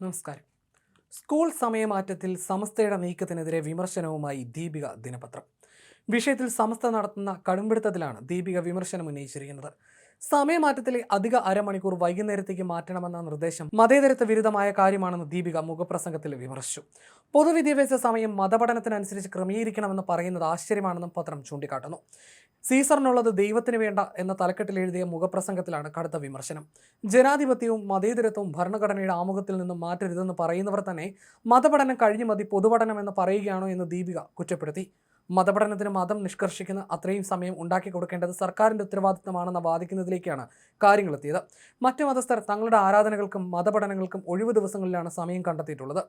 നമസ്കാരം. സ്കൂൾ സമയമാറ്റത്തിൽ സമസ്തയുടെ നീക്കത്തിനെതിരെ വിമർശനവുമായി ദീപിക ദിനപത്രം. വിഷയത്തിൽ സമസ്ത നടത്തുന്ന കടുംപിടുത്തത്തിലാണ് ദീപിക വിമർശനം ഉന്നയിച്ചിരിക്കുന്നത്. സമയമാറ്റത്തിലെ അധിക അരമണിക്കൂർ വൈകുന്നേരത്തേക്ക് മാറ്റണമെന്ന നിർദ്ദേശം മതേതരത്വ വിരുദ്ധമായ കാര്യമാണെന്ന് ദീപിക മുഖപ്രസംഗത്തിൽ വിമർശിച്ചു. പൊതുവിദ്യാഭ്യാസ സമയം മതപഠനത്തിനനുസരിച്ച് ക്രമീകരിക്കണമെന്ന് പറയുന്നത് ആശ്ചര്യമാണെന്നും പത്രം ചൂണ്ടിക്കാട്ടുന്നു. സീസറിനുള്ളത് ദൈവത്തിന് വേണ്ട എന്ന തലക്കെട്ടിൽ എഴുതിയ മുഖപ്രസംഗത്തിലാണ് കടുത്ത വിമർശനം. ജനാധിപത്യവും മതേതരത്വവും ഭരണഘടനയുടെ ആമുഖത്തിൽ നിന്നും മാറ്റരുതെന്ന് പറയുന്നവർ തന്നെ മതപഠനം കഴിഞ്ഞു മതി പൊതുപഠനം എന്ന് പറയുകയാണോ എന്ന് ദീപിക കുറ്റപ്പെടുത്തി. മതപഠനത്തിന് മതം നിഷ്കർഷിക്കുന്ന അത്രയും സമയം ഉണ്ടാക്കി കൊടുക്കേണ്ടത് സർക്കാരിന്റെ ഉത്തരവാദിത്തമാണെന്ന് വാദിക്കുന്നതിലേക്കാണ് കാര്യങ്ങളെത്തിയത്. മറ്റ് മതസ്ഥർ തങ്ങളുടെ ആരാധനകൾക്കും മതപഠനങ്ങൾക്കും ഒഴിവ് ദിവസങ്ങളിലാണ് സമയം കണ്ടെത്തിയിട്ടുള്ളത്.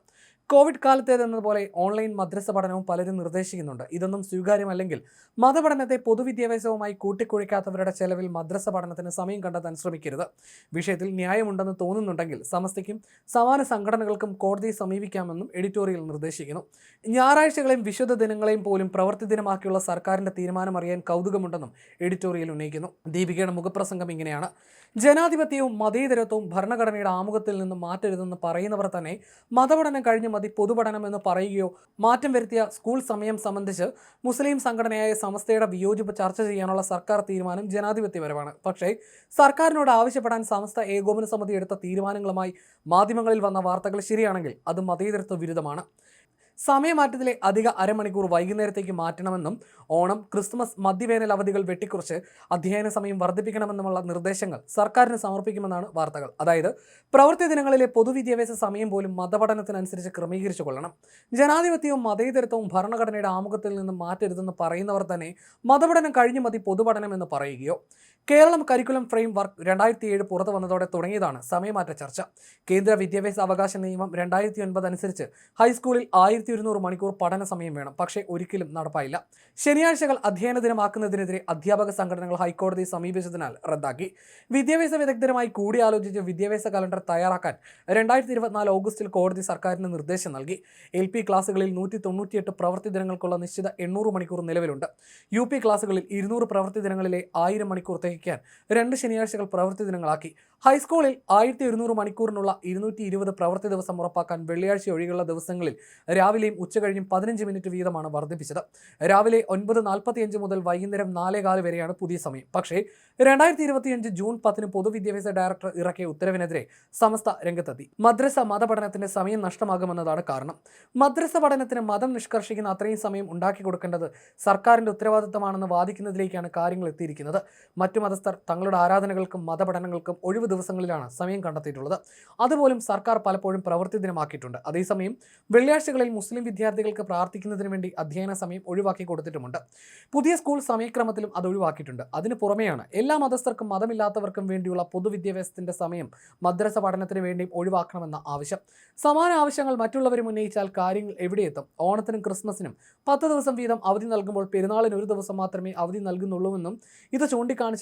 കോവിഡ് കാലത്തേതെന്നതുപോലെ ഓൺലൈൻ മദ്രസ പഠനവും പലരും നിർദ്ദേശിക്കുന്നുണ്ട്. ഇതൊന്നും സ്വീകാര്യമല്ലെങ്കിൽ മതപഠനത്തെ പൊതുവിദ്യാഭ്യാസവുമായി കൂട്ടിക്കുഴിക്കാത്തവരുടെ ചെലവിൽ മദ്രസ പഠനത്തിന് സമയം കണ്ടെത്താൻ ശ്രമിക്കരുത്. വിഷയത്തിൽ ന്യായമുണ്ടെന്ന് തോന്നുന്നുണ്ടെങ്കിൽ സമസ്തയ്ക്കും സമാന സംഘടനകൾക്കും കോടതിയെ സമീപിക്കാമെന്നും എഡിറ്റോറിയൽ നിർദ്ദേശിക്കുന്നു. ഞായറാഴ്ചകളെയും വിശുദ്ധ ദിനങ്ങളെയും പോലും പ്രവൃത്തി ദിനമാക്കിയുള്ള സർക്കാരിന്റെ തീരുമാനം അറിയാൻ കൗതുകമുണ്ടെന്നും എഡിറ്റോറിയൽ ഉന്നയിക്കുന്നു. ദീപികയുടെ മുഖപ്രസംഗം ഇങ്ങനെയാണ്. ജനാധിപത്യവും മതേതരത്വവും ഭരണഘടനയുടെ ആമുഖത്തിൽ നിന്ന് മാറ്റരുതെന്ന് പറയുന്നവർ തന്നെ മതപഠനം കഴിഞ്ഞ് മതി പൊതുപഠനം എന്ന് പറയുകയോ മാറ്റം വരുത്തിയ സ്കൂൾ സമയം സംബന്ധിച്ച് മുസ്ലിം സംഘടനയായ സമസ്തയുടെ വിയോജിപ്പ് ചർച്ച ചെയ്യാനുള്ള സർക്കാർ തീരുമാനം ജനാധിപത്യപരമാണ്. പക്ഷേ സർക്കാരിനോട് ആവശ്യപ്പെടാൻ സമസ്ത ഏകോപന സമിതി എടുത്ത തീരുമാനങ്ങളുമായി മാധ്യമങ്ങളിൽ വന്ന വാർത്തകൾ ശരിയാണെങ്കിൽ അത് മതേതരത്വ വിരുദ്ധമാണ്. സമയമാറ്റത്തിലെ അധിക അരമണിക്കൂർ വൈകുന്നേരത്തേക്ക് മാറ്റണമെന്നും ഓണം ക്രിസ്മസ് മധ്യവേനൽ അവധികൾ വെട്ടിക്കുറിച്ച് അധ്യയന സമയം വർദ്ധിപ്പിക്കണമെന്നുമുള്ള നിർദ്ദേശങ്ങൾ സർക്കാരിന് സമർപ്പിക്കുമെന്നാണ് വാർത്തകൾ. അതായത് പ്രവൃത്തി ദിനങ്ങളിലെ പൊതുവിദ്യാഭ്യാസ സമയം പോലും മതപഠനത്തിനനുസരിച്ച് ക്രമീകരിച്ചു കൊള്ളണം. ജനാധിപത്യവും മതേതരത്വവും ഭരണഘടനയുടെ ആമുഖത്തിൽ നിന്നും മാറ്റരുതെന്ന് പറയുന്നവർ തന്നെ മതപഠനം കഴിഞ്ഞു മതി പൊതുപഠനം എന്ന് പറയുകയോ കേരളം കരിക്കുലം ഫ്രെയിം വർക്ക് രണ്ടായിരത്തി ഏഴ് പുറത്തു വന്നതോടെ തുടങ്ങിയതാണ് സമയമാറ്റ ചർച്ച. കേന്ദ്ര വിദ്യാഭ്യാസ അവകാശ നിയമം രണ്ടായിരത്തി ഒൻപത് അനുസരിച്ച് ഹൈസ്കൂളിൽ ആയിരത്തി ഒരുന്നൂറ് മണിക്കൂർ പഠന സമയം വേണം. പക്ഷേ ഒരിക്കലും നടപ്പായില്ല. ശനിയാഴ്ചകൾ അധ്യയന ദിനമാക്കുന്നതിനെതിരെ അധ്യാപക സംഘടനകൾ ഹൈക്കോടതിയെ സമീപിച്ചതിനാൽ റദ്ദാക്കി. വിദ്യാഭ്യാസ വിദഗ്ധരുമായി കൂടിയാലോചിച്ച് വിദ്യാഭ്യാസ കലണ്ടർ തയ്യാറാക്കാൻ രണ്ടായിരത്തി ഇരുപത്തിനാല് ഓഗസ്റ്റിൽ കോടതി സർക്കാരിന് നിർദ്ദേശം നൽകി. എൽ പി ക്ലാസുകളിൽ നൂറ്റി തൊണ്ണൂറ്റിയെട്ട് പ്രവൃത്തി ദിനങ്ങൾക്കുള്ള നിശ്ചിത എണ്ണൂറ് മണിക്കൂർ നിലവിലുണ്ട്. യു പി ക്ലാസുകളിൽ ഇരുന്നൂറ് പ്രവൃത്തി ദിനങ്ങളിലെ ആയിരം മണിക്കൂർ തികയ്ക്കാൻ രണ്ട് ശനിയാഴ്ചകൾ പ്രവൃത്തി ദിനങ്ങളാക്കി. ഹൈസ്കൂളിൽ ആയിരത്തി ഒരുന്നൂറ് മണിക്കൂറിനുള്ള ഇരുന്നൂറ്റി ഇരുപത് പ്രവൃത്തി ദിവസം ഉറപ്പാക്കാൻ വെള്ളിയാഴ്ച ഒഴികെയുള്ള ദിവസങ്ങളിൽ രാവിലെയും ഉച്ചകഴിഞ്ഞും പതിനഞ്ച് മിനിറ്റ് വീതമാണ് വർദ്ധിപ്പിച്ചത്. രാവിലെ ഒൻപത് നാൽപ്പത്തിയഞ്ച് മുതൽ വൈകുന്നേരം നാലേകാൽ വരെയാണ് പുതിയ സമയം. പക്ഷേ രണ്ടായിരത്തി ഇരുപത്തിയഞ്ച് ജൂൺ പത്തിന് പൊതുവിദ്യാഭ്യാസ ഡയറക്ടർ ഇറക്കിയ ഉത്തരവിനെതിരെ സമസ്ത രംഗത്തെത്തി. മദ്രസ മതപഠനത്തിന്റെ സമയം നഷ്ടമാകുമെന്നതാണ് കാരണം. മദ്രസ പഠനത്തിന് മതം നിഷ്കർഷിക്കുന്ന അത്രയും സമയം ഉണ്ടാക്കി കൊടുക്കേണ്ടത് സർക്കാരിന്റെ ഉത്തരവാദിത്തമാണെന്ന് വാദിക്കുന്നതിലേക്കാണ് കാര്യങ്ങൾ എത്തിയിരിക്കുന്നത്. മറ്റു മതസ്ഥർ തങ്ങളുടെ ആരാധനകൾക്കും മതപഠനങ്ങൾക്കും ഒഴിവ് ദിവസങ്ങളിലാണ് സമയം കണ്ടെത്തിയിട്ടുള്ളത്. അതുപോലും സർക്കാർ പലപ്പോഴും പ്രവൃത്തി ദിനമാക്കിയിട്ടുണ്ട്. അതേസമയം വെള്ളിയാഴ്ചകളിൽ മുസ്ലിം വിദ്യാർത്ഥികൾക്ക് പ്രാർത്ഥിക്കുന്നതിന് വേണ്ടി അധ്യയന സമയം ഒഴിവാക്കി കൊടുത്തിട്ടുമുണ്ട്. പുതിയ സ്കൂൾ സമയക്രമത്തിലും അത് ഒഴിവാക്കിയിട്ടുണ്ട്. അതിന് പുറമെയാണ് എല്ലാ മതസ്ഥർക്കും മതമില്ലാത്തവർക്കും വേണ്ടിയുള്ള പൊതുവിദ്യാഭ്യാസത്തിന്റെ സമയം മദ്രസ പഠനത്തിന് വേണ്ടിയും ഒഴിവാക്കണമെന്ന ആവശ്യം. സമാന ആവശ്യങ്ങൾ മറ്റുള്ളവരും ഉന്നയിച്ചാൽ കാര്യങ്ങൾ എവിടെയെത്തും? ഓണത്തിനും ക്രിസ്മസിനും പത്ത് ദിവസം വീതം അവധി നൽകുമ്പോൾ പെരുന്നാളിന് ഒരു ദിവസം മാത്രമേ അവധി നൽകുന്നുള്ളൂവെന്നും ഇത്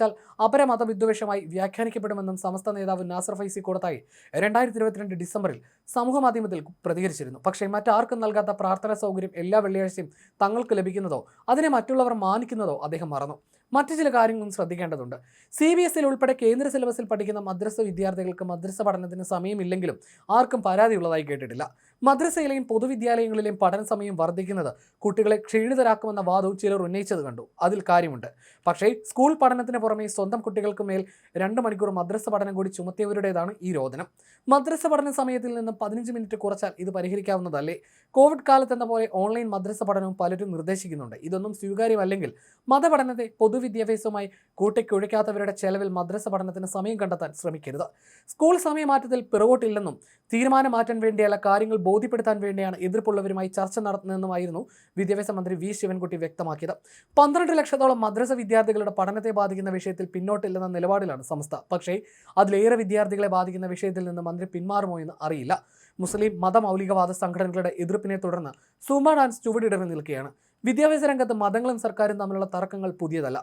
ചൂണ്ടിക്കാണിച്ചാൽ അപരമത വിദ്വേഷമായി വ്യാഖ്യാനിക്കപ്പെടുമെന്നും സമസ്ത നേതാവ് നാസർ ഫൈസി കൂടത്തായി രണ്ടായിരത്തി ഇരുപത്തിരണ്ട് ഡിസംബറിൽ സമൂഹ മാധ്യമത്തിൽ പ്രതികരിച്ചിരുന്നു. പക്ഷേ മറ്റാർക്കും നൽകാത്ത പ്രാർത്ഥനാ സൗകര്യം എല്ലാ വെള്ളിയാഴ്ചയും തങ്ങൾക്ക് ലഭിക്കുന്നതോ അതിനെ മറ്റുള്ളവർ മാനിക്കുന്നതോ അദ്ദേഹം മറന്നു. മറ്റു ചില കാര്യങ്ങളും ശ്രദ്ധിക്കേണ്ടതുണ്ട്. സി ബി എസ് ഇൽ ഉൾപ്പെടെ കേന്ദ്ര സിലബസിൽ പഠിക്കുന്ന മദ്രസ വിദ്യാർത്ഥികൾക്ക് മദ്രസ പഠനത്തിന് സമയമില്ലെങ്കിലും ആർക്കും പരാതിയുള്ളതായി കേട്ടിട്ടില്ല. മദ്രസയിലെയും പൊതുവിദ്യാലയങ്ങളിലെയും പഠന സമയം വർദ്ധിക്കുന്നത് കുട്ടികളെ ക്ഷീണിതരാക്കുമെന്ന വാദവും ചിലർ ഉന്നയിച്ചത് കണ്ടു. അതിൽ കാര്യമുണ്ട്. പക്ഷേ സ്കൂൾ പഠനത്തിന് പുറമെ സ്വന്തം കുട്ടികൾക്ക് മേൽ രണ്ട് മണിക്കൂർ മദ്രസ പഠനം കൂടി ചുമത്തിയവരുടേതാണ് ഈ രോദനം. മദ്രസ പഠന സമയത്തിൽ നിന്ന് പതിനഞ്ച് മിനിറ്റ് കുറച്ചാൽ ഇത് പരിഹരിക്കാവുന്നതല്ലേ? കോവിഡ് കാലത്തെന്ന പോലെ ഓൺലൈൻ മദ്രസ പഠനവും പലരും നിർദ്ദേശിക്കുന്നുണ്ട്. ഇതൊന്നും സ്വീകാര്യമല്ലെങ്കിൽ മതപഠനത്തെ പൊതുവിദ്യാഭ്യാസവുമായി കൂട്ടിക്കുഴയ്ക്കാത്തവരുടെ ചെലവിൽ മദ്രസ പഠനത്തിന് സമയം കണ്ടെത്താൻ ശ്രമിക്കരുത്. സ്കൂൾ സമയമാറ്റത്തിൽ പിറകോട്ടില്ലെന്നും തീരുമാനം മാറ്റാൻ വേണ്ടിയല്ല കാര്യങ്ങൾ ബോധ്യപ്പെടുത്താൻ വേണ്ടിയാണ് എതിർപ്പുള്ളവരുമായി ചർച്ച നടത്തുന്നതെന്നുമായിരുന്നു വിദ്യാഭ്യാസ മന്ത്രി വി. ശിവൻകുട്ടി വ്യക്തമാക്കിയത്. പന്ത്രണ്ട് ലക്ഷത്തോളം മദ്രസ വിദ്യാർത്ഥികളുടെ പഠനത്തെ ബാധിക്കുന്ന വിഷയത്തിൽ പിന്നോട്ടില്ലെന്ന നിലപാടിലാണ് സംസ്ഥ. പക്ഷേ അതിലേറെ വിദ്യാർത്ഥികളെ ബാധിക്കുന്ന വിഷയത്തിൽ നിന്ന് മന്ത്രി പിന്മാറുമോ എന്ന് അറിയില്ല. മുസ്ലിം മതമൗലികവാദ സംഘടനകളുടെ എതിർപ്പിനെ തുടർന്ന് സൂമ ഡാൻസ് ചുവടിടറി നിൽക്കുകയാണ്. വിദ്യാഭ്യാസ രംഗത്ത് മതങ്ങളും സർക്കാരും തമ്മിലുള്ള തർക്കങ്ങൾ പുതിയതല്ല.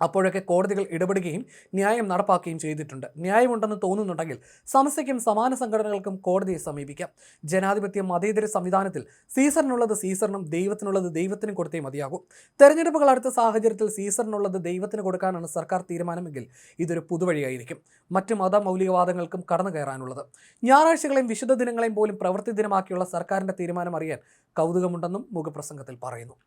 അപ്പോഴൊക്കെ കോടതികൾ ഇടപെടുകയും ന്യായം നടപ്പാക്കുകയും ചെയ്തിട്ടുണ്ട്. ന്യായമുണ്ടെന്ന് തോന്നുന്നുണ്ടെങ്കിൽ സമസ്യയ്ക്കും സമാന സംഘടനകൾക്കും കോടതിയെ സമീപിക്കാം. ജനാധിപത്യ മതേതര സംവിധാനത്തിൽ സീസറിനുള്ളത് സീസറിനും ദൈവത്തിനുള്ളത് ദൈവത്തിനും കൊടുത്തേ മതിയാകും. തെരഞ്ഞെടുപ്പുകൾ അടുത്ത സാഹചര്യത്തിൽ സീസറിനുള്ളത് ദൈവത്തിന് കൊടുക്കാനാണ് സർക്കാർ തീരുമാനമെങ്കിൽ ഇതൊരു പുതുവഴിയായിരിക്കും. മറ്റ് മത മൗലികവാദങ്ങൾക്കും കടന്നു കയറാനുള്ളത് ഞായറാഴ്ചകളെയും വിശുദ്ധ ദിനങ്ങളെയും പോലും പ്രവൃത്തി ദിനമാക്കിയുള്ള സർക്കാരിന്റെ തീരുമാനം അറിയാൻ കൗതുകമുണ്ടെന്നും മുഖപ്രസംഗത്തിൽ പറയുന്നു.